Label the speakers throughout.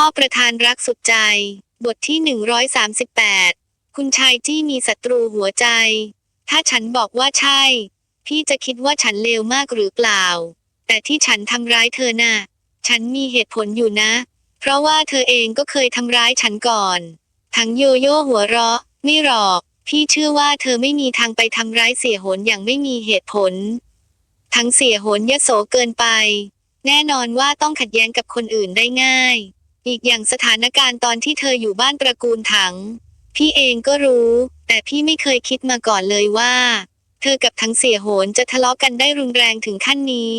Speaker 1: พ่อประธานรักสุดใจ บทที่ 138 คุณชายจี้มีศัตรูหัวใจ ถ้าฉันบอกว่าใช่ พี่จะคิดว่าฉันเลวมากหรือเปล่า แต่ที่ฉันทำร้ายเธอน่ะ ฉันมีเหตุผลอยู่นะ เพราะว่าเธอเองก็เคยทำร้ายฉันก่อน ทั้งโยโย่หัวเราะ ไม่หรอก พี่เชื่อว่าเธอไม่มีทางไปทำร้ายเสียโหนอย่างไม่มีเหตุผล ทั้งเสียโหนยโสเกินไป แน่นอนว่าต้องขัดแย้งกับคนอื่นได้ง่าย อีกอย่างสถานการณ์ตอนที่เธออยู่บ้านตระกูลถัง พี่เองก็รู้ แต่พี่ไม่เคยคิดมาก่อนเลยว่า เธอกับทั้งเสียโหนจะทะเลาะกันได้รุนแรงถึงขั้นนี้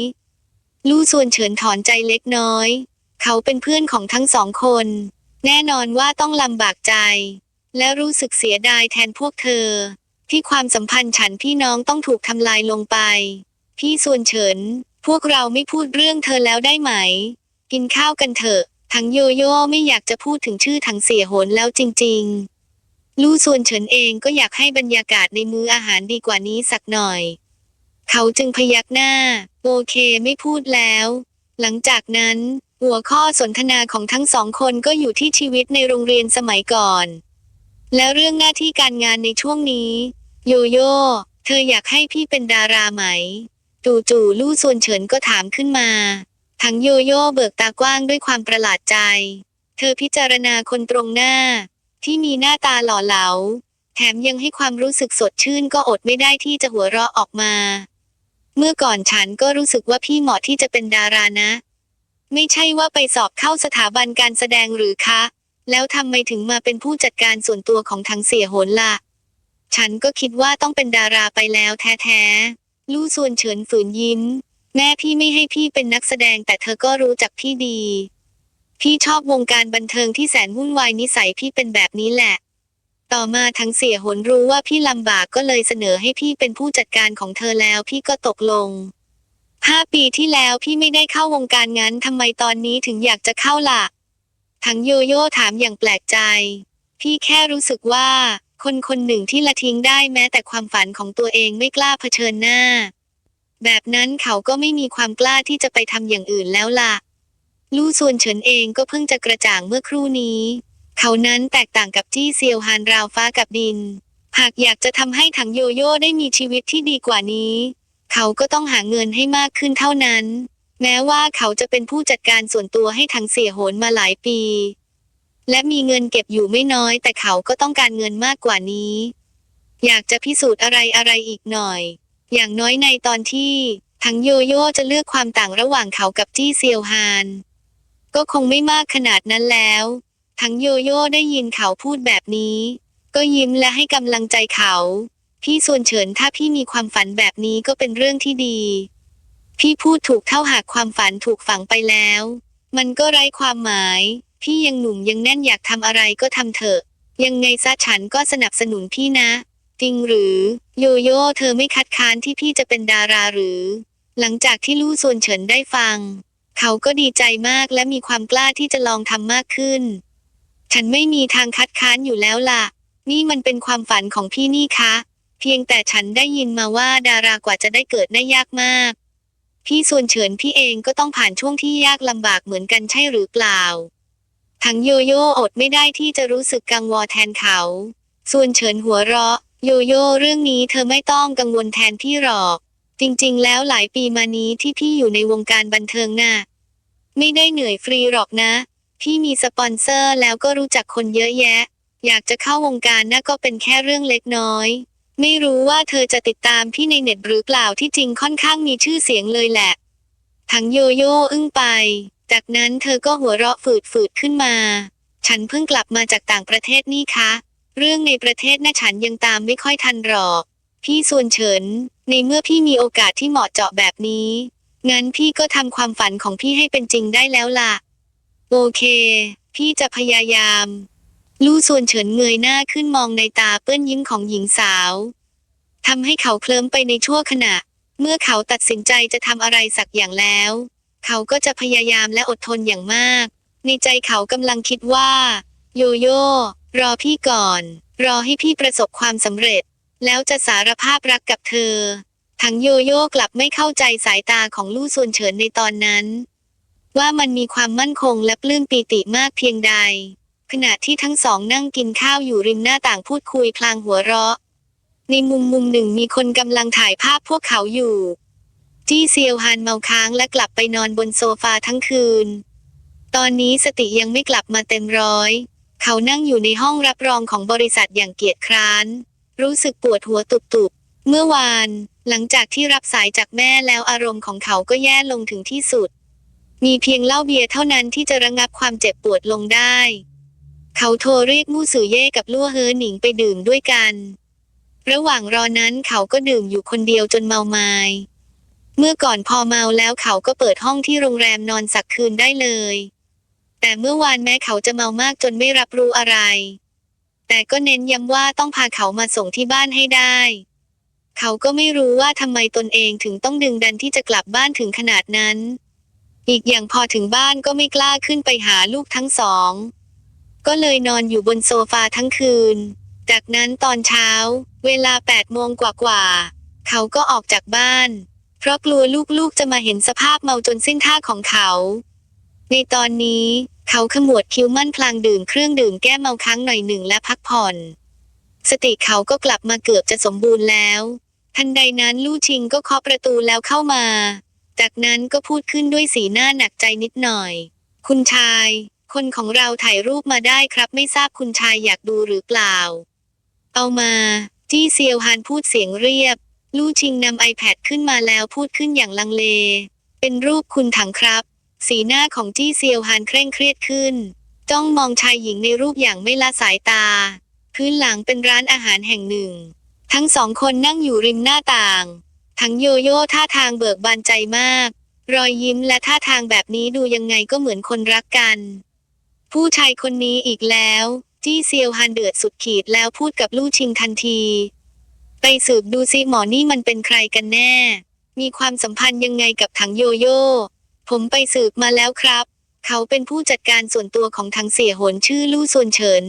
Speaker 1: ลู่ส่วนเฉินถอนใจเล็กน้อย เขาเป็นเพื่อนของทั้งสองคน แน่นอนว่าต้องลำบากใจ และรู้สึกเสียดายแทนพวกเธอ ที่ความสัมพันธ์ฉันพี่น้องต้องถูกทำลายลงไป พี่ส่วนเฉิน พวกเราไม่พูดเรื่องเธอแล้วได้ไหม กินข้าวกันเถอะ ทังโยโย่ไม่อยากจะพูดถึงชื่อทังเสียโหนแล้วจริง ๆ ลู่ส่วนเฉินเองก็อยากให้บรรยากาศในมื้ออาหารดีกว่านี้สักหน่อย เขาจึงพยักหน้า โอเคไม่พูดแล้ว หลังจากนั้น หัวข้อสนทนาของทั้งสองคนก็อยู่ที่ชีวิตในโรงเรียนสมัยก่อน แล้วเรื่องหน้าที่การงานในช่วงนี้ โยโย่เธออยากให้พี่เป็นดาราไหม จู่ๆลู่ส่วนเฉินก็ถามขึ้นมา ทั้งโยโย่เบิกตากว้างด้วยความประหลาดใจ เธอพิจารณาคนตรงหน้า ที่มีหน้าตาหล่อเหลา แถมยังให้ความรู้สึกสดชื่นก็อดไม่ได้ที่จะหัวเราะออกมา เมื่อก่อนฉันก็รู้สึกว่าพี่เหมาะที่จะเป็นดารานะ ไม่ใช่ว่าไปสอบเข้าสถาบันการแสดงหรือคะ แล้วทำไมถึงมาเป็นผู้จัดการส่วนตัวของทั้งเสียโหนล่ะ ฉันก็คิดว่าต้องเป็นดาราไปแล้วแท้ๆลู่ส่วนเฉินฝืนยิ้ม แม่พี่ไม่ให้พี่เป็นนักแสดงแต่เธอก็รู้จักพี่ดี พี่ชอบวงการบันเทิงที่แสนวุ่นวายนิสัยพี่เป็นแบบนี้แหละ ต่อมาทั้งเสียหนรู้ว่าพี่ลำบากก็เลยเสนอให้พี่เป็นผู้จัดการของเธอแล้วพี่ก็ตกลงห้าปีที่แล้วพี่ไม่ได้เข้าวงการงั้นทำไมตอนนี้ถึงอยากจะเข้าล่ะ ทั้งโยโย่ถามอย่างแปลกใจ พี่แค่รู้สึกว่า คนคนหนึ่งที่ละทิ้งได้แม้แต่ความฝันของตัวเองไม่กล้าเผชิญหน้า แบบนั้นเขาก็ไม่มีความกล้าที่จะไปทำอย่างอื่นแล้วล่ะ ลู่ส่วนเฉินเองก็เพิ่งจะกระจ่างเมื่อครู่นี้ เขานั้นแตกต่างกับจี้เซียวฮานราวฟ้ากับดิน หากอยากจะทำให้ถังโยโย่ได้มีชีวิตที่ดีกว่านี้ เขาก็ต้องหาเงินให้มากขึ้นเท่านั้น แม้ว่าเขาจะเป็นผู้จัดการส่วนตัวให้ถังเสียโหนมาหลายปี และมีเงินเก็บอยู่ไม่น้อย แต่เขาก็ต้องการเงินมากกว่านี้ อยากจะพิสูจน์อะไรอะไรอีกหน่อย อย่างน้อยในตอนที่ทั้งโยโย่จะเลือกความต่างระหว่างเขากับจี้เซียวฮาน ก็คงไม่มากขนาดนั้นแล้ว ทั้งโยโย่ได้ยินเขาพูดแบบนี้ ก็ยิ้มและให้กำลังใจเขา พี่ส่วนเฉินถ้าพี่มีความฝันแบบนี้ก็เป็นเรื่องที่ดี พี่พูดถูกเท่าหากความฝันถูกฝังไปแล้ว มันก็ไร้ความหมาย พี่ยังหนุ่มยังแน่นอยากทำอะไรก็ทำเถอะ ยังไงซะฉันก็สนับสนุนพี่นะ จริงหรือ โยโย่เธอไม่คัดค้านที่พี่จะเป็นดาราหรือ หลังจากที่ลู่ส่วนเฉินได้ฟัง เขาก็ดีใจมากและมีความกล้าที่จะลองทำมากขึ้น ฉันไม่มีทางคัดค้านอยู่แล้วล่ะ นี่มันเป็นความฝันของพี่นี่คะ เพียงแต่ฉันได้ยินมาว่าดารากว่าจะได้เกิดได้ยากมาก พี่ส่วนเฉินพี่เองก็ต้องผ่านช่วงที่ยากลำบากเหมือนกันใช่หรือเปล่าทั้งโยโย่อดไม่ได้ที่จะรู้สึกกังวลแทนเขา ส่วนเฉินหัวเราะ โยโย่เรื่องนี้เธอไม่ต้องกังวลแทนพี่หรอก จริงๆ แล้วหลายปีมานี้ที่พี่อยู่ในวงการบันเทิงน่ะไม่ได้เหนื่อยฟรีหรอกนะ พี่มีสปอนเซอร์แล้วก็รู้จักคนเยอะแยะ อยากจะเข้าวงการน่ะก็เป็นแค่เรื่องเล็กน้อย ไม่รู้ว่าเธอจะติดตามพี่ในเน็ตหรือเปล่าที่จริงค่อนข้างมีชื่อเสียงเลยแหละทั้งโยโย่อึ้งไป จากนั้นเธอก็หัวเราะฝืดๆขึ้นมา ฉันเพิ่งกลับมาจากต่างประเทศนี่คะ เรื่องในประเทศน่ะฉันยังตามไม่ค่อยทันหรอก พี่ส่วนเฉิน ในเมื่อพี่มีโอกาสที่เหมาะเจาะแบบนี้ งั้นพี่ก็ทำความฝันของพี่ให้เป็นจริงได้แล้วล่ะ โอเค พี่จะพยายาม ลู่ส่วนเฉินเงยหน้าขึ้นมองในตาเปื้อนยิ้มของหญิงสาวทำให้เขาเคลิ้มไปในชั่วขณะ เมื่อเขาตัดสินใจจะทำอะไรสักอย่างแล้ว เขาก็จะพยายามและอดทนอย่างมาก ในใจเขากำลังคิดว่า โยโย่ รอพี่ก่อน รอให้พี่ประสบความสำเร็จ แล้วจะสารภาพรักกับเธอ ทั้งโยโย่กลับไม่เข้าใจสายตาของลู่ส่วนเฉินในตอนนั้น ว่ามันมีความมั่นคงและปลื้มปีติมากเพียงใด ขณะที่ทั้งสองนั่งกินข้าวอยู่ริมหน้าต่างพูดคุยพลางหัวเราะ ในมุมมุมหนึ่งมีคนกำลังถ่ายภาพพวกเขาอยู่ จี้เซียวฮานเมาค้างและกลับไปนอนบนโซฟาทั้งคืน ตอนนี้สติยังไม่กลับมาเต็มร้อย เขานั่งอยู่ในห้องรับรองของบริษัทอย่างเกียจคร้าน รู้สึกปวดหัวตุบๆ เมื่อวาน หลังจากที่รับสายจากแม่แล้วอารมณ์ของเขาก็แย่ลงถึงที่สุด มีเพียงเหล้าเบียร์เท่านั้นที่จะระงับความเจ็บปวดลงได้ เขาโทรเรียกมู่สื่อเย่กับลั่วเฮอหนิงไปดื่มด้วยกัน ระหว่างรอนั้นเขาก็ดื่มอยู่คนเดียวจนเมาไมายเมื่อก่อนพอเมาแล้วเขาก็เปิดห้องที่โรงแรมนอนสักคืนได้เลย แต่เมื่อวานแม้เขาจะเมามากจนไม่รับรู้อะไร แต่ก็เน้นย้ำว่าต้องพาเขามาส่งที่บ้านให้ได้ เขาก็ไม่รู้ว่าทำไมตนเองถึงต้องดึงดันที่จะกลับบ้านถึงขนาดนั้น อีกอย่างพอถึงบ้านก็ไม่กล้าขึ้นไปหาลูกทั้งสอง ก็เลยนอนอยู่บนโซฟาทั้งคืน จากนั้นตอนเช้า เวลาแปดโมงกว่าๆเขาก็ออกจากบ้าน เพราะกลัวลูกๆจะมาเห็นสภาพเมาจนสิ้นท่าของเขา ในตอนนี้ เขาขมวดคิ้วมั่นพลางดื่มเครื่องดื่มแก้เมาค้างหน่อยหนึ่งและพักผ่อน สติเขาก็กลับมาเกือบจะสมบูรณ์แล้ว ทันใดนั้นลู่ชิงก็เคาะประตูแล้วเข้ามา จากนั้นก็พูดขึ้นด้วยสีหน้าหนักใจนิดหน่อย คุณชาย คนของเราถ่ายรูปมาได้ครับไม่ทราบคุณชายอยากดูหรือเปล่า เอามา จี้เซียวฮานพูดเสียงเรียบ ลู่ชิงนำ iPad ขึ้นมาแล้วพูดขึ้นอย่างลังเล เป็นรูปคุณถังครับ สีหน้าของจี้เซียวฮานเคร่งเครียดขึ้น จ้องมองชายหญิงในรูปอย่างไม่ละสายตา พื้นหลังเป็นร้านอาหารแห่งหนึ่ง ทั้งสองคนนั่งอยู่ริมหน้าต่าง ทั้งโยโย่ท่าทางเบิกบานใจมาก รอยยิ้มและท่าทางแบบนี้ดูยังไงก็เหมือนคนรักกัน ผู้ชายคนนี้อีกแล้ว จี้เซียวฮันเดือดสุดขีดแล้วพูดกับลู่ชิงทันที ไปสืบดูซิหมอนี่มันเป็นใครกันแน่ มีความสัมพันธ์ยังไงกับถังโยโย่ ผมไปสืบมาแล้วครับ เขาเป็นผู้จัดการส่วนตัวของถังเสียหนชื่อลู่ซวนเฉิน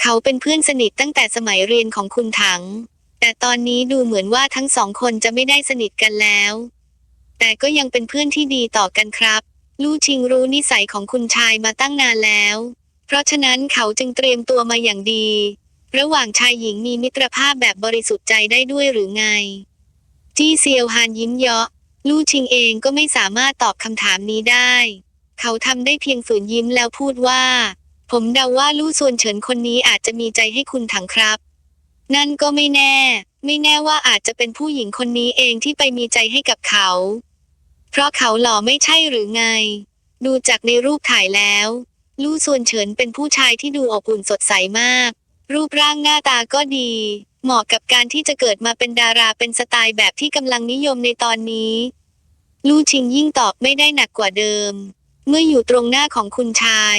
Speaker 1: เขาเป็นเพื่อนสนิทตั้งแต่สมัยเรียนของคุณถัง แต่ตอนนี้ดูเหมือนว่าทั้งสองคนจะไม่ได้สนิทกันแล้ว แต่ก็ยังเป็นเพื่อนที่ดีต่อกันครับ ลู่ชิงรู้นิสัยของคุณชายมาตั้งนานแล้ว เพราะฉะนั้นเขาจึงเตรียมตัวมาอย่างดี ระหว่างชายหญิงมีมิตรภาพแบบบริสุทธิ์ใจได้ด้วยหรือไง จี้เซียวฮานยิ้มเยาะ ลู่ชิงเองก็ไม่สามารถตอบคำถามนี้ได้ เขาทำได้เพียงฝืนยิ้มแล้วพูดว่า ผมเดาว่าลู่ซวนเฉินคนนี้อาจจะมีใจให้คุณถังครับ นั่นก็ไม่แน่ ไม่แน่ว่าอาจจะเป็นผู้หญิงคนนี้เองที่ไปมีใจให้กับเขา เพราะเขาหล่อไม่ใช่หรือไง ดูจากในรูปถ่ายแล้ว ลู่ซวนเฉินเป็นผู้ชายที่ดูอบอุ่นสดใสมาก รูปร่างหน้าตาก็ดี เหมาะกับการที่จะเกิดมาเป็นดาราเป็นสไตล์แบบที่กำลังนิยมในตอนนี้ ลู่ชิงยิ่งตอบไม่ได้หนักกว่าเดิม เมื่ออยู่ตรงหน้าของคุณชาย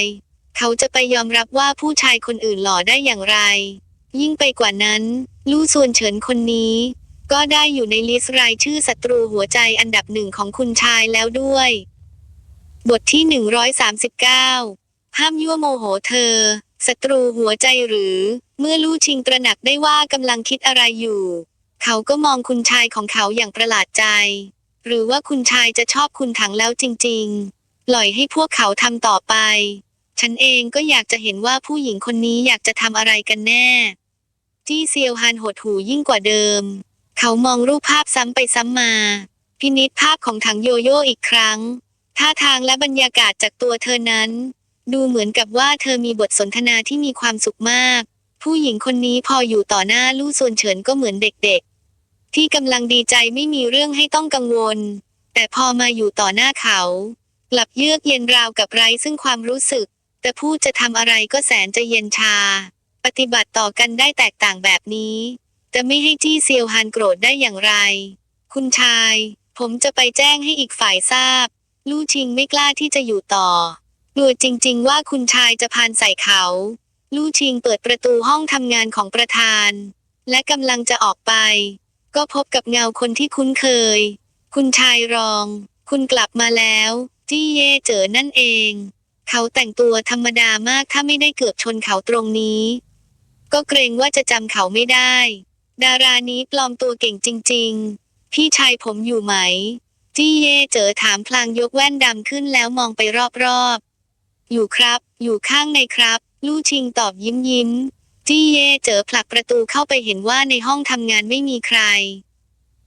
Speaker 1: เขาจะไปยอมรับว่าผู้ชายคนอื่นหล่อได้อย่างไร ยิ่งไปกว่านั้น ลู่ซวนเฉินคนนี้ ก็ได้อยู่ในลิสต์รายชื่อศัตรูหัวใจอันดับหนึ่งของคุณชายแล้วด้วย บทที่ 139 ห้ามยั่วโมโหเธอศัตรูหัวใจหรือ เมื่อลู่ชิงตระหนักได้ว่ากำลังคิดอะไรอยู่ เขาก็มองคุณชายของเขาอย่างประหลาดใจ หรือว่าคุณชายจะชอบคุณถังแล้วจริงๆ ปล่อยให้พวกเขาทำต่อไป ฉันเองก็อยากจะเห็นว่าผู้หญิงคนนี้อยากจะทำอะไรกันแน่ จี้เซียวฮันหดหูยิ่งกว่าเดิม เขามองรูปภาพซ้ำไปซ้ำมา พินิจภาพของถังโยโย่อีกครั้ง ท่าทางและบรรยากาศจากตัวเธอนั้น ดูเหมือนกับว่าเธอมีบทสนทนาที่มีความสุขมาก ผู้หญิงคนนี้พออยู่ต่อหน้าลู่ซวนเฉินก็เหมือนเด็กๆ ที่กำลังดีใจไม่มีเรื่องให้ต้องกังวล แต่พอมาอยู่ต่อหน้าเขากลับเยือกเย็นราวกับไร้ซึ่งความรู้สึก แต่พูดจะทำอะไรก็แสนจะเย็นชา ปฏิบัติต่อกันได้แตกต่างแบบนี้ จะไม่ให้จี้เซียวฮานโกรธได้อย่างไร คุณชาย ผมจะไปแจ้งให้อีกฝ่ายทราบ ลู่ชิงไม่กล้าที่จะอยู่ต่อ กลัวจริง ๆ ว่าคุณชายจะพานใส่เขา ลู่ชิงเปิดประตูห้องทำงานของประธาน และกำลังจะออกไป ก็พบกับเงาคนที่คุ้นเคย คุณชายรอง คุณกลับมาแล้ว จี้เย่เจอนั่นเอง เขาแต่งตัวธรรมดามากถ้าไม่ได้เกือบชนเขาตรงนี้ ก็เกรงว่าจะจำเขาไม่ได้ ดารานี้ปลอมตัวเก่งจริง ๆ พี่ชายผมอยู่ไหม จี้เย่เจอถามพลางยกแว่นดำขึ้นแล้วมองไปรอบๆอยู่ครับ อยู่ข้างในครับ ลู่ชิงตอบยิ้มยิ้มจี้เย่เจอผลักประตูเข้าไปเห็นว่าในห้องทำงานไม่มีใคร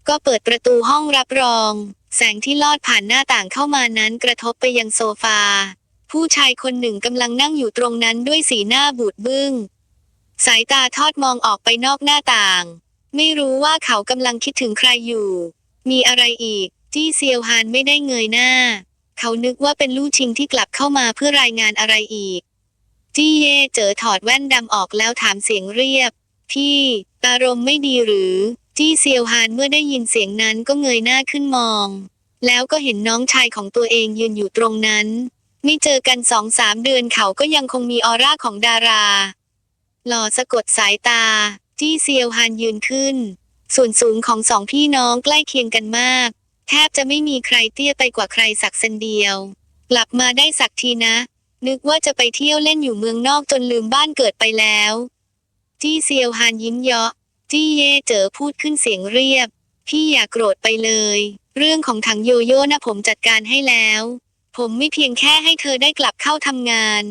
Speaker 1: ก็เปิดประตูห้องรับรอง แสงที่ลอดผ่านหน้าต่างเข้ามานั้นกระทบไปยังโซฟา ผู้ชายคนหนึ่งกำลังนั่งอยู่ตรงนั้นด้วยสีหน้าบูดบึ้ง สายตาทอดมองออกไปนอกหน้าต่าง ไม่รู้ว่าเขากำลังคิดถึงใครอยู่ มีอะไรอีก จี้เซียวฮานไม่ได้เงยหน้า เขานึกว่าเป็นลู่ชิงที่กลับเข้ามาเพื่อรายงานอะไรอีก จี้เย่เจอถอดแว่นดำออกแล้วถามเสียงเรียบ พี่ อารมณ์ไม่ดีหรือ จี้เซียวฮานเมื่อได้ยินเสียงนั้นก็เงยหน้าขึ้นมอง แล้วก็เห็นน้องชายของตัวเองยืนอยู่ตรงนั้น ไม่เจอกันสองสามเดือนเขาก็ยังคงมีออร่าของดารา หล่อสะกดสายตา จี้เซียวฮานยืนขึ้น ส่วนสูงของสองพี่น้องใกล้เคียงกันมาก แทบจะไม่มีใครเตี้ยไปกว่าใครสักเซนเดียว กลับมาได้สักทีนะ นึกว่าจะไปเที่ยวเล่นอยู่เมืองนอกจนลืมบ้านเกิดไปแล้ว จี้เซียวฮานยิ้มเยาะ จี้เย่เจอพูดขึ้นเสียงเรียบ พี่อย่าโกรธไปเลย เรื่องของถังโยโย่นะผมจัดการให้แล้ว ผมไม่เพียงแค่ให้เธอได้กลับเข้าทำงาน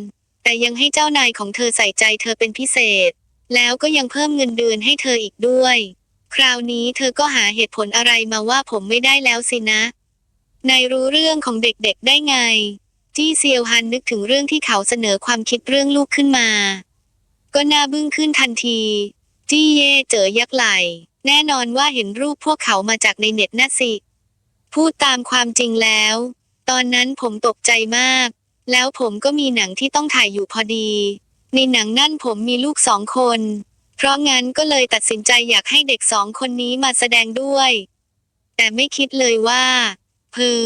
Speaker 1: แต่ยังให้เจ้านายของเธอใส่ใจเธอเป็นพิเศษ แล้วก็ยังเพิ่มเงินเดือนให้เธออีกด้วย คราวนี้เธอก็หาเหตุผลอะไรมาว่าผมไม่ได้แล้วสินะ นายรู้เรื่องของเด็กๆได้ไง จี้เซียวฮันนึกถึงเรื่องที่เขาเสนอความคิดเรื่องลูกขึ้นมา ก็น่าบึ้งขึ้นทันที จี้เย่เจอยักไหล แน่นอนว่าเห็นรูปพวกเขามาจากในเน็ตน่ะสิ พูดตามความจริงแล้ว ตอนนั้นผมตกใจมาก แล้วผมก็มีหนังที่ต้องถ่ายอยู่พอดี ในหนังนั่นผมมีลูกสองคน เพราะงั้นก็เลยตัดสินใจอยากให้เด็กสองคนนี้มาแสดงด้วย แต่ไม่คิดเลยว่าเพอ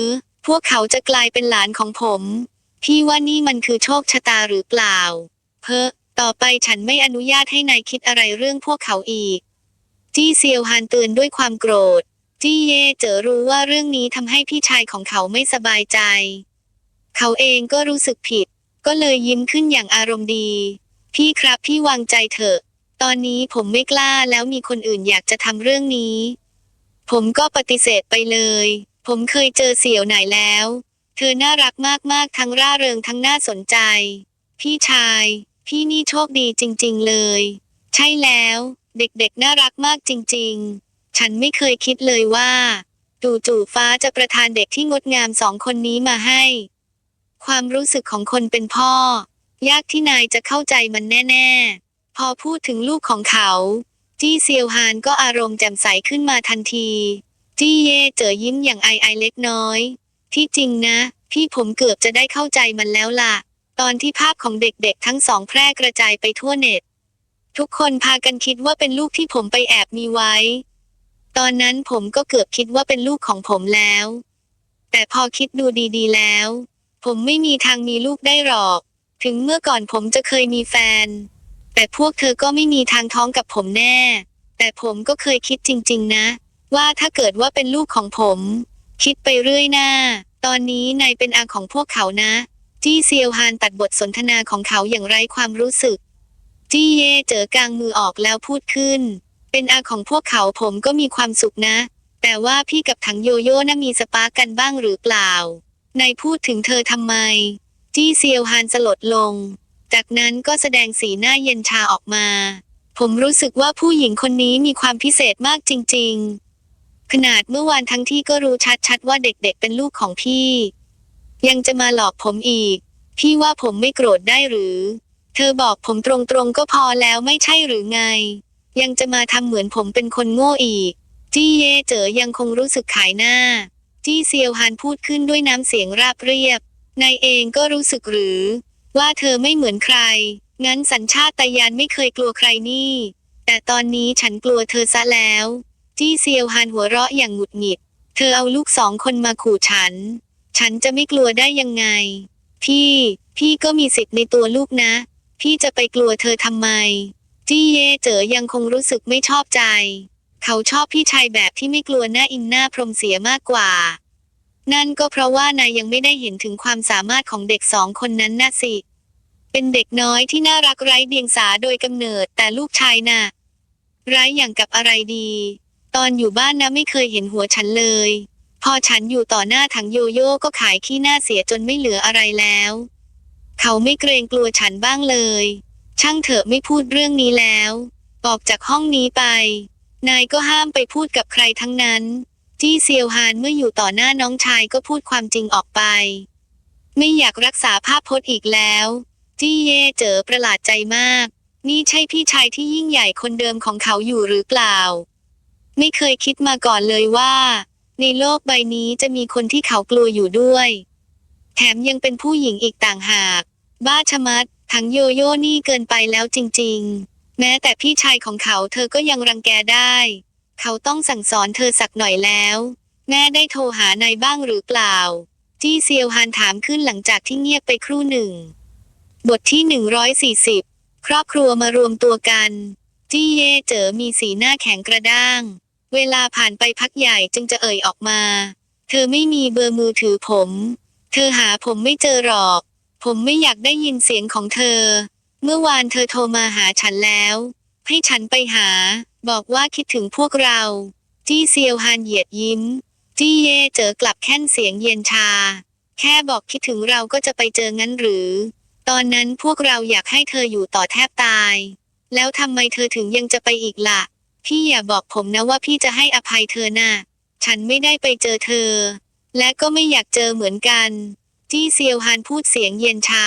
Speaker 1: พวกเขาจะกลายเป็นหลานของผม พี่ว่านี่มันคือโชคชะตาหรือเปล่า เพอต่อไปฉันไม่อนุญาตให้นายคิดอะไรเรื่องพวกเขาอีก จี้เซียวฮานเตือนด้วยความโกรธ จี้เย่เจอรู้ว่าเรื่องนี้ทำให้พี่ชายของเขาไม่สบายใจ เขาเองก็รู้สึกผิด ก็เลยยิ้มขึ้นอย่างอารมณ์ดี พี่ครับพี่วางใจเถอะ ตอนนี้ผมไม่กล้าแล้วมีคนอื่นอยากจะทำเรื่องนี้ ผมก็ปฏิเสธไปเลย ผมเคยเจอเสี่ยวไหนแล้ว เธอน่ารักมากๆ ทั้งร่าเริงทั้งน่าสนใจ พี่ชาย พี่นี่โชคดีจริง ๆเลย ใช่แล้ว เด็กๆ น่ารักมากจริง ๆ ฉันไม่เคยคิดเลยว่าจู่ๆฟ้าจะประทานเด็กที่งดงามสองคนนี้มาให้ ความรู้สึกของคนเป็นพ่อ ยากที่นายจะเข้าใจมันแน่ ๆ พอพูดถึงลูกของเขา จี้เซียวฮานก็อารมณ์แจ่มใสขึ้นมาทันที จี้เย่เจอยิ้มอย่างไอไอเล็กน้อย ที่จริงนะ พี่ผมเกือบจะได้เข้าใจมันแล้วล่ะ ตอนที่ภาพของเด็กๆ ทั้งสองแพร่กระจายไปทั่วเน็ต ทุกคนพากันคิดว่าเป็นลูกที่ผมไปแอบมีไว้ ตอนนั้นผมก็เกือบคิดว่าเป็นลูกของผมแล้ว แต่พอคิดดูดีๆแล้ว ผมไม่มีทางมีลูกได้หรอก ถึงเมื่อก่อนผมจะเคยมีแฟน แต่พวกเธอก็ไม่มีทางท้องกับผมแน่ แต่ผมก็เคยคิดจริง ๆ นะ ว่าถ้าเกิดว่าเป็นลูกของผม คิดไปเรื่อยหน้า ตอนนี้นายเป็นอาของพวกเขานะ จี้เซียวฮานตัดบทสนทนาของเขาอย่างไร้ความรู้สึก จี้เย่เจอกลางมือออกแล้วพูดขึ้น เป็นอาของพวกเขาผมก็มีความสุขนะ แต่ว่าพี่กับถังโยโย่น่ะมีสปาร์กันบ้างหรือเปล่านายพูดถึงเธอทำไม จี้เซียวฮานสลดลง จากนั้นก็แสดงสีหน้าเย็นชาออกมา ผมรู้สึกว่าผู้หญิงคนนี้มีความพิเศษมากจริง ๆ ขนาดเมื่อวานทั้งที่ก็รู้ชัดๆว่าเด็กๆเป็นลูกของพี่ ยังจะมาหลอกผมอีก พี่ว่าผมไม่โกรธได้หรือ เธอบอกผมตรงๆก็พอแล้วไม่ใช่หรือไง ยังจะมาทำเหมือนผมเป็นคนโง่อีก จี้เย่เจอยังคงรู้สึกขายหน้า จี้เซียวฮานพูดขึ้นด้วยน้ำเสียงราบเรียบนายเองก็รู้สึกหรือ ว่าเธอไม่เหมือนใคร งั้นสัญชาตญาณไม่เคยกลัวใครนี่ แต่ตอนนี้ฉันกลัวเธอซะแล้ว จี้เซียวฮานหัวเราะอย่างหงุดหงิด เธอเอาลูกสองคนมาขู่ฉัน ฉันจะไม่กลัวได้ยังไง พี่ พี่ก็มีสิทธิ์ในตัวลูกนะ พี่จะไปกลัวเธอทำไม จี้เย่เจอยังคงรู้สึกไม่ชอบใจ เขาชอบพี่ชายแบบที่ไม่กลัวหน้าอินหน้าพรหมเสียมากกว่า นั่นก็เพราะว่านายยังไม่ได้เห็นถึงความสามารถของเด็กสองคนนั้นน่ะสิ เป็นเด็กน้อยที่น่ารักไร้เดียงสาโดยกำเนิดแต่ลูกชายน่ะไร้อย่างกับอะไรดี ตอนอยู่บ้านนะไม่เคยเห็นหัวฉันเลย พอฉันอยู่ต่อหน้าถังโยโย่ก็ขายขี้หน้าเสียจนไม่เหลืออะไรแล้ว เขาไม่เกรงกลัวฉันบ้างเลย ช่างเถอะไม่พูดเรื่องนี้แล้ว ออกจากห้องนี้ไป นายก็ห้ามไปพูดกับใครทั้งนั้น จี้เซียวฮานเมื่ออยู่ต่อหน้าน้องชายก็พูดความจริงออกไป ไม่อยากรักษาภาพพจน์อีกแล้ว จี้เย่เจอประหลาดใจมาก นี่ใช่พี่ชายที่ยิ่งใหญ่คนเดิมของเขาอยู่หรือเปล่า ไม่เคยคิดมาก่อนเลยว่า ในโลกใบนี้จะมีคนที่เขากลัวอยู่ด้วย แถมยังเป็นผู้หญิงอีกต่างหาก บ้าชะมัด ทั้งโยโย่นี่เกินไปแล้วจริง ๆ แม้แต่พี่ชายของเขาเธอก็ยังรังแกได้ เขาต้องสั่งสอนเธอสักหน่อยแล้ว แม่ได้โทรหานายบ้างหรือเปล่า จี้เซียวฮานถามขึ้นหลังจากที่เงียบไปครู่หนึ่ง บทที่ 140 ครอบครัวมารวมตัวกัน จี้เย่เจอมีสีหน้าแข็งกระด้าง เวลาผ่านไปพักใหญ่จึงจะเอ่ยออกมา เธอไม่มีเบอร์มือถือผม เธอหาผมไม่เจอหรอก ผมไม่อยากได้ยินเสียงของเธอ เมื่อวานเธอโทรมาหาฉันแล้ว ให้ฉันไปหา บอกว่าคิดถึงพวกเรา จี้เซียวฮานเหยียดยิ้ม จี้เย่เจอกลับแค่นเสียงเย็นชา แค่บอกคิดถึงเราก็จะไปเจองั้นหรือ ตอนนั้นพวกเราอยากให้เธออยู่ต่อแทบตาย แล้วทำไมเธอถึงยังจะไปอีกล่ะ พี่อย่าบอกผมนะว่าพี่จะให้อภัยเธอนะ่ะ ฉันไม่ได้ไปเจอเธอ และก็ไม่อยากเจอเหมือนกัน จี้เซียวฮานพูดเสียงเย็นชา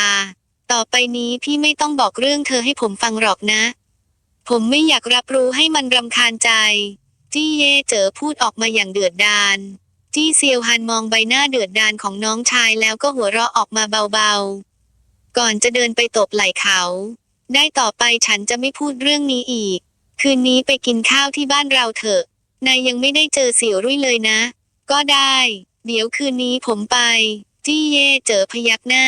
Speaker 1: ต่อไปนี้พี่ไม่ต้องบอกเรื่องเธอให้ผมฟังหรอกนะ ผมไม่อยากรับรู้ให้มันรำคาญใจ จี้เย่เจอพูดออกมาอย่างเดือดดาล จี้เซียวฮันมองใบหน้าเดือดดาลของน้องชายแล้วก็หัวเราะออกมาเบาๆ ก่อนจะเดินไปตบไหล่เขา ได้ต่อไปฉันจะไม่พูดเรื่องนี้อีก คืนนี้ไปกินข้าวที่บ้านเราเถอะ นายยังไม่ได้เจอเสี่ยวรุ่ยเลยนะ ก็ได้ เดี๋ยวคืนนี้ผมไป จี้เย่เจอพยักหน้า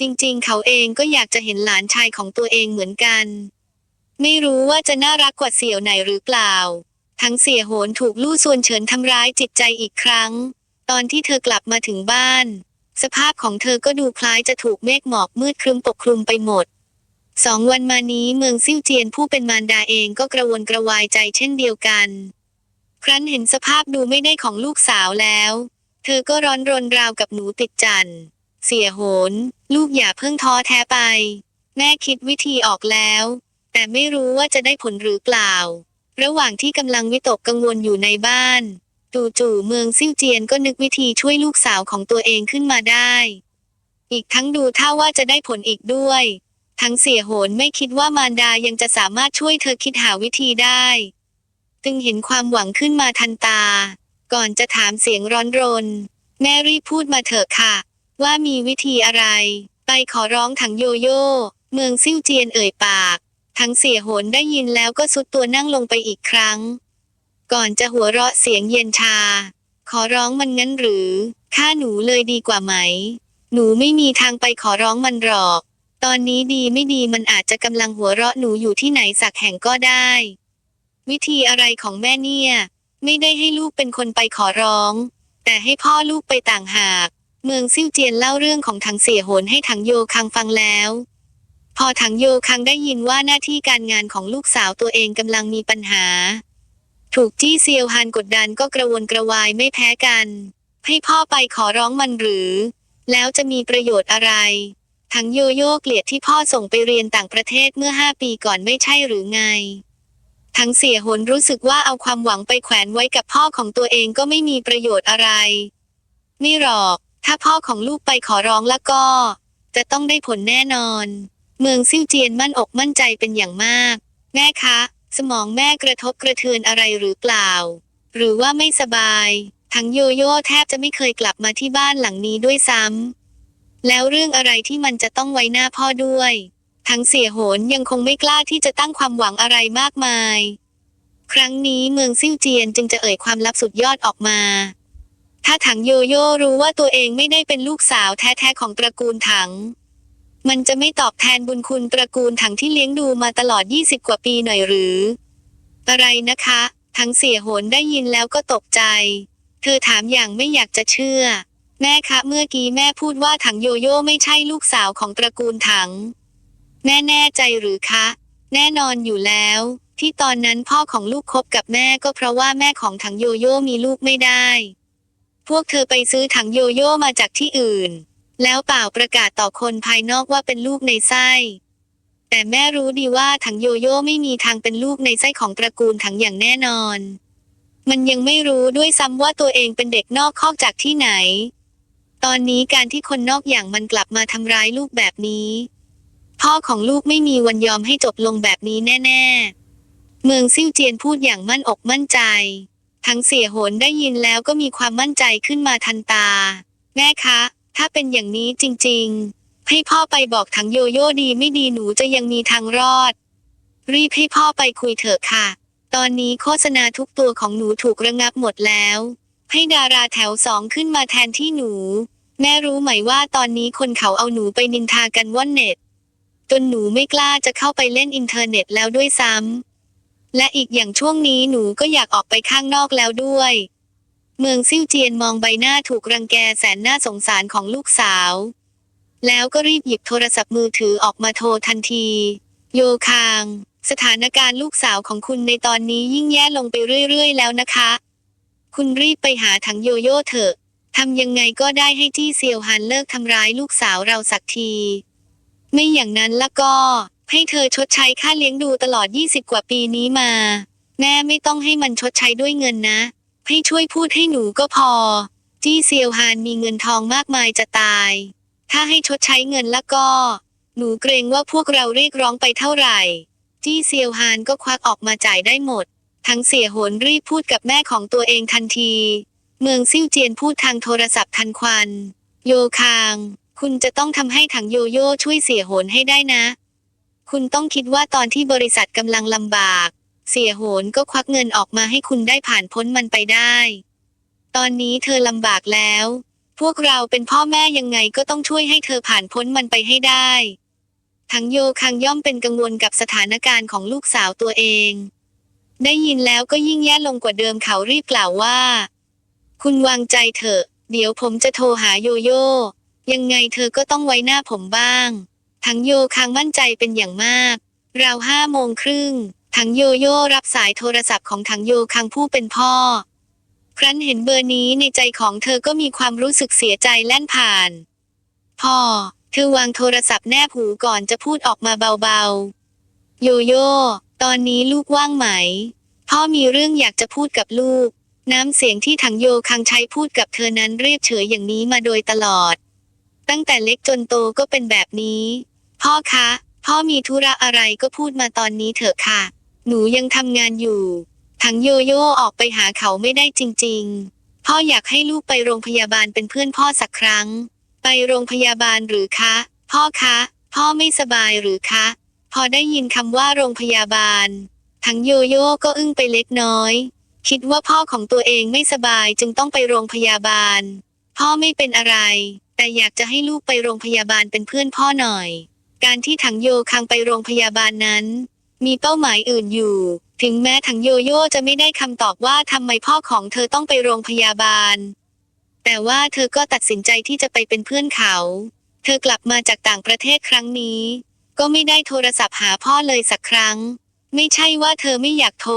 Speaker 1: จริงๆ เขาเองก็อยากจะเห็นหลานชายของตัวเองเหมือนกัน ไม่รู้ว่าจะน่ารักกว่าเสี่ยวไหนหรือเปล่า ทั้งเสี่ยโหนถูกลู่ส่วนเฉินทำร้ายจิตใจอีกครั้ง ตอนที่เธอกลับมาถึงบ้าน สภาพของเธอก็ดูคล้ายจะถูกเมฆหมอกมืดครึ้มปกคลุมไปหมด สองวันมานี้เมืองซิ่วเจียนผู้เป็นมารดาเองก็กระวนกระวายใจเช่นเดียวกัน ครั้นเห็นสภาพดูไม่ได้ของลูกสาวแล้ว เธอก็ร้อนรนราวกับหนูติดจันทร์เสียโหน ลูกอย่าเพิ่งท้อแท้ไป แม่คิดวิธีออกแล้ว แต่ไม่รู้ว่าจะได้ผลหรือเปล่า ระหว่างที่กำลังวิตกกังวลอยู่ในบ้าน จู่ๆเมืองซิ่วเจียนก็นึกวิธีช่วยลูกสาวของตัวเองขึ้นมาได้ อีกทั้งดูท่าว่าจะได้ผลอีกด้วย ทั้งเสียโหนไม่คิดว่ามารดายังจะสามารถช่วยเธอคิดหาวิธีได้ จึงเห็นความหวังขึ้นมาทันตา ก่อนจะถามเสียงร้อนรน แม่รีพูดมาเถอะค่ะ ว่ามีวิธีอะไร ไปขอร้องถังโยโย่เมืองซิ่วเจียนเอ่ยปาก ทั้งเสียโหนได้ยินแล้วก็สุดตัวนั่งลงไปอีกครั้ง ก่อนจะหัวเราะเสียงเย็นชา ขอร้องมันงั้นหรือฆ่าหนูเลยดีกว่าไหม หนูไม่มีทางไปขอร้องมันหรอก ตอนนี้ดีไม่ดีมันอาจจะกำลังหัวเราะหนูอยู่ที่ไหนสักแห่งก็ได้ วิธีอะไรของแม่เนี่ย ไม่ได้ให้ลูกเป็นคนไปขอร้อง แต่ให้พ่อลูกไปต่างหาก เมืองซิ่วเจียนเล่าเรื่องของถังเสียโหนให้ถังโยคังฟังแล้ว พอถังโยคังได้ยินว่าหน้าที่การงานของลูกสาวตัวเองกำลังมีปัญหา ถูกจี้เซียวฮานกดดันก็กระวนกระวายไม่แพ้กัน ให้พ่อไปขอร้องมันหรือ แล้วจะมีประโยชน์อะไร ทั้งโยโย่เกลียดที่พ่อส่งไปเรียนต่างประเทศเมื่อห้าปีก่อนไม่ใช่หรือไง ทั้งเสียหนรู้สึกว่าเอาความหวังไปแขวนไว้กับพ่อของตัวเองก็ไม่มีประโยชน์อะไร ไม่หรอก ถ้าพ่อของลูกไปขอร้องแล้วก็ จะต้องได้ผลแน่นอน เมืองซิ่วเจียนมั่นอกมั่นใจเป็นอย่างมาก แม่คะ สมองแม่กระทบกระเทือนอะไรหรือเปล่า หรือว่าไม่สบาย ทั้งโยโย่แทบจะไม่เคยกลับมาที่บ้านหลังนี้ด้วยซ้ำ แล้วเรื่องอะไรที่มันจะต้องไว้หน้าพ่อด้วย ทั้งเสียโหนยังคงไม่กล้าที่จะตั้งความหวังอะไรมากมาย ครั้งนี้เมืองซิ่วเจียนจึงจะเอ่ยความลับสุดยอดออกมา ถ้าถังโยโย่รู้ว่าตัวเองไม่ได้เป็นลูกสาวแท้ๆของตระกูลถัง มันจะไม่ตอบแทนบุญคุณตระกูลถังที่เลี้ยงดูมาตลอด 20 กว่าปีหน่อยหรือ อะไรนะคะ ทั้งเสียโหนได้ยินแล้วก็ตกใจ เธอถามอย่างไม่อยากจะเชื่อ แม่คะเมื่อกี้แม่พูดว่าถังโยโย่ไม่ใช่ลูกสาวของตระกูลถัง แม่แน่ใจหรือคะ แน่นอนอยู่แล้ว ที่ตอนนั้นพ่อของลูกคบกับแม่ก็เพราะว่าแม่ของถังโยโย่มีลูกไม่ได้ พวกเธอไปซื้อถังโยโย่มาจากที่อื่น แล้วเปล่าประกาศต่อคนภายนอกว่าเป็นลูกในไส้ แต่แม่รู้ดีว่าถังโยโย่ไม่มีทางเป็นลูกในไส้ของตระกูลถังอย่างแน่นอน มันยังไม่รู้ด้วยซ้ำว่าตัวเองเป็นเด็กนอกคอกจากที่ไหน ตอนนี้การที่คนนอกอย่างมันกลับมาทำร้ายลูกแบบนี้ พ่อของลูกไม่มีวันยอมให้จบลงแบบนี้แน่ ๆ เมืองซิ่วเจียนพูดอย่างมั่นอกมั่นใจ ทั้งเสียโหนได้ยินแล้วก็มีความมั่นใจขึ้นมาทันตา แม่คะ ถ้าเป็นอย่างนี้จริง ๆ ให้พ่อไปบอกถังโยโย่ดีไม่ดีหนูจะยังมีทางรอด รีบให้พ่อไปคุยเถอะค่ะ ตอนนี้โฆษณาทุกตัวของหนูถูกระงับหมดแล้ว ให้ดาราแถวสองขึ้นมาแทนที่หนู แม่รู้ไหมว่าตอนนี้คนเขาเอาหนูไปนินทากันว่อนเน็ต จนหนูไม่กล้าจะเข้าไปเล่นอินเทอร์เน็ตแล้วด้วยซ้ำ และอีกอย่างช่วงนี้หนูก็อยากออกไปข้างนอกแล้วด้วย เมืองซิ่วเจียนมองใบหน้าถูกรังแกแสนน่าสงสารของลูกสาว แล้วก็รีบหยิบโทรศัพท์มือถือออกมาโทรทันที โยคาง สถานการณ์ลูกสาวของคุณในตอนนี้ยิ่งแย่ลงไปเรื่อยๆ แล้วนะคะ คุณรีบไปหาถังโยโย่เถอะ ทำยังไงก็ได้ให้จี้เซียวฮันเลิกทำร้ายลูกสาวเราสักที ไม่อย่างนั้นแล้วก็ ให้เธอชดใช้ค่าเลี้ยงดูตลอด 20 กว่าปีนี้มา แม่ไม่ต้องให้มันชดใช้ด้วยเงินนะ ให้ช่วยพูดให้หนูก็พอ จี้เซียวฮานมีเงินทองมากมายจะตาย ถ้าให้ชดใช้เงินแล้วก็ หนูเกรงว่าพวกเราเรียกร้องไปเท่าไหร่ จี้เซียวฮานก็ควักออกมาจ่ายได้หมด ทั้งเสียโหนรีบพูดกับแม่ของตัวเองทันที เมืองซิ่วเจียนพูดทางโทรศัพท์ทันควัน โยคาง คุณจะต้องทำให้ถังโยโย่ช่วยเสียโหนให้ได้นะ คุณต้องคิดว่าตอนที่บริษัทกำลังลำบาก เสียโหนก็ควักเงินออกมาให้คุณได้ผ่านพ้นมันไปได้ ตอนนี้เธอลำบากแล้ว พวกเราเป็นพ่อแม่ยังไงก็ต้องช่วยให้เธอผ่านพ้นมันไปให้ได้ทั้งโยคังย่อมเป็นกังวลกับสถานการณ์ของลูกสาวตัวเอง ได้ยินแล้วก็ยิ่งแย่ลงกว่าเดิมเขารีบกล่าวว่า คุณวางใจเถอะ เดี๋ยวผมจะโทรหาโยโย่ ยังไงเธอก็ต้องไว้หน้าผมบ้าง ทั้งโยคังมั่นใจเป็นอย่างมาก ราวห้าโมงครึ่ง ทั้งโยโย่รับสายโทรศัพท์ของทั้งโยคังผู้เป็นพ่อ ครั้นเห็นเบอร์นี้ในใจของเธอก็มีความรู้สึกเสียใจแล่นผ่าน พ่อ เธอวางโทรศัพท์แนบหูก่อนจะพูดออกมาเบาๆ โยโย่ ตอนนี้ลูกว่างไหม พ่อมีเรื่องอยากจะพูดกับลูก น้ำเสียงที่ถังโยคังใช้พูดกับเธอนั้นเรียบเฉยอย่างนี้มาโดยตลอด ตั้งแต่เล็กจนโตก็เป็นแบบนี้ พ่อคะ พ่อมีธุระอะไรก็พูดมาตอนนี้เถอะค่ะ หนูยังทำงานอยู่ ถังโยโย่ออกไปหาเขาไม่ได้จริง ๆ พ่ออยากให้ลูกไปโรงพยาบาลเป็นเพื่อนพ่อสักครั้ง ไปโรงพยาบาลหรือคะ พ่อคะ พ่อไม่สบายหรือคะ พอได้ยินคำว่าโรงพยาบาลทั้งโยโย่ก็อึ้งไปเล็กน้อย คิดว่าพ่อของตัวเองไม่สบายจึงต้องไปโรงพยาบาล พ่อไม่เป็นอะไร แต่อยากจะให้ลูกไปโรงพยาบาลเป็นเพื่อนพ่อหน่อย การที่ถังโยคังไปโรงพยาบาลนั้น มีเป้าหมายอื่นอยู่ ถึงแม้ถังโยโย่จะไม่ได้คำตอบว่าทำไมพ่อของเธอต้องไปโรงพยาบาล แต่ว่าเธอก็ตัดสินใจที่จะไปเป็นเพื่อนเขา เธอกลับมาจากต่างประเทศครั้งนี้ ก็ไม่ได้โทรศัพท์หาพ่อเลยสักครั้ง ไม่ใช่ว่าเธอไม่อยากโทร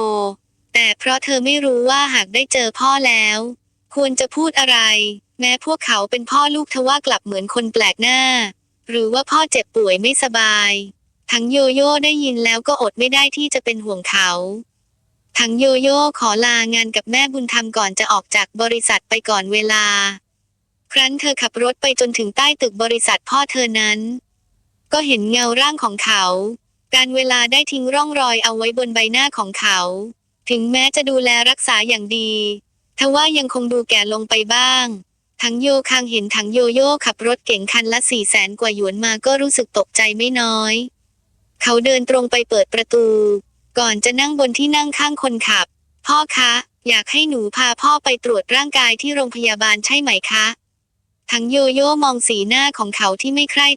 Speaker 1: เพราะเธอไม่รู้ว่าหากได้เจอพ่อแล้ว ควรจะพูดอะไร แม้พวกเขาเป็นพ่อลูกทว่ากลับเหมือนคนแปลกหน้า หรือว่าพ่อเจ็บป่วยไม่สบาย ทั้งโยโย่ได้ยินแล้วก็อดไม่ได้ที่จะเป็นห่วงเขาทั้งโยโย่ขอลางานกับแม่บุญธรรมก่อนจะออกจากบริษัทไปก่อนเวลา ครั้นเธอขับรถไปจนถึงใต้ตึกบริษัทพ่อเธอนั้น ก็เห็นเงาร่างของเขา การเวลาได้ทิ้งร่องรอยเอาไว้บนใบหน้าของเขา ถึงแม้จะดูแลรักษาอย่างดีทว่ายังคงดูแก่ลงไปบ้าง ทั้งโยคังเห็นทั้งโยโย่ขับรถเก่งคันละสี่แสนกว่าหยวนมาก็รู้สึกตกใจไม่น้อย เขาเดินตรงไปเปิดประตู ก่อนจะนั่งบนที่นั่งข้างคนขับ พ่อคะ อยากให้หนูพาพ่อไปตรวจร่างกายที่โรงพยาบาลใช่ไหมคะ ทั้งโยโย่มองสีหน้าของเขาที่ไม่ใคร่